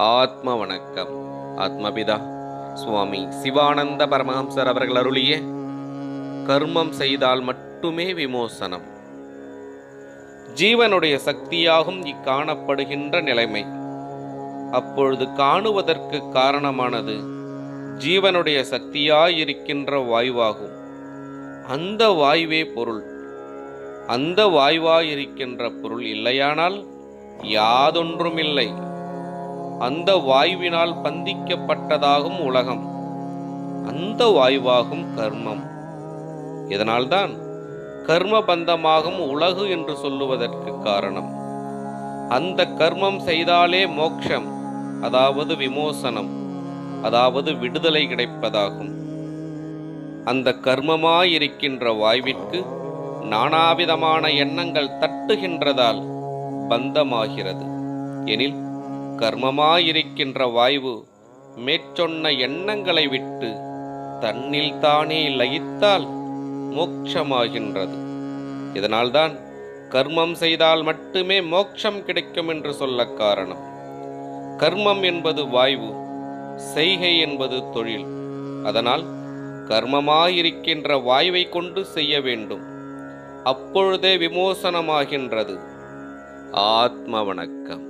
ஆத்ம வணக்கம் ஆத்மபிதா. சுவாமி சிவானந்த பரமஹம்சர் அவர்கள் அருளிய கர்மம் செய்தால் மட்டுமே விமோசனம். ஜீவனுடைய சக்தியாகும் இக்காணப்படுகின்ற நிலைமை. அப்பொழுது காணுவதற்கு காரணமானது ஜீவனுடைய சக்தியாயிருக்கின்ற வாயுவாகும். அந்த வாயுவே பொருள். அந்த வாயுவாயிருக்கின்ற பொருள் இல்லையானால் யாதொன்றுமில்லை. அந்த வாயுவினால் பந்திக்கப்பட்டதாகும் உலகம். அந்த வாயுவாகும் கர்மம். இதனால்தான் கர்ம பந்தமாகும் உலகு என்று சொல்லுவதற்கு காரணம். அந்த கர்மம் செய்தாலே மோக்ஷம் அதாவது விமோசனம் அதாவது விடுதலை கிடைப்பதாகும். அந்த கர்மமாயிருக்கின்ற வாய்விற்கு நானாவிதமான எண்ணங்கள் தட்டுகின்றதால் பந்தமாகிறது. எனில் கர்மமாயிருக்கின்ற வாய்வு மேற்சொன்ன எண்ணங்களை விட்டு தன்னில் தானே லயித்தால் மோட்சமாகின்றது. இதனால்தான் கர்மம் செய்தால் மட்டுமே மோட்சம் கிடைக்கும் என்று சொல்ல காரணம். கர்மம் என்பது வாய்வு செய்கை என்பது தொழில். அதனால் கர்மமாயிருக்கின்ற வாய்வை கொண்டு செய்ய வேண்டும். அப்பொழுதே விமோசனமாகின்றது. ஆத்ம வணக்கம்.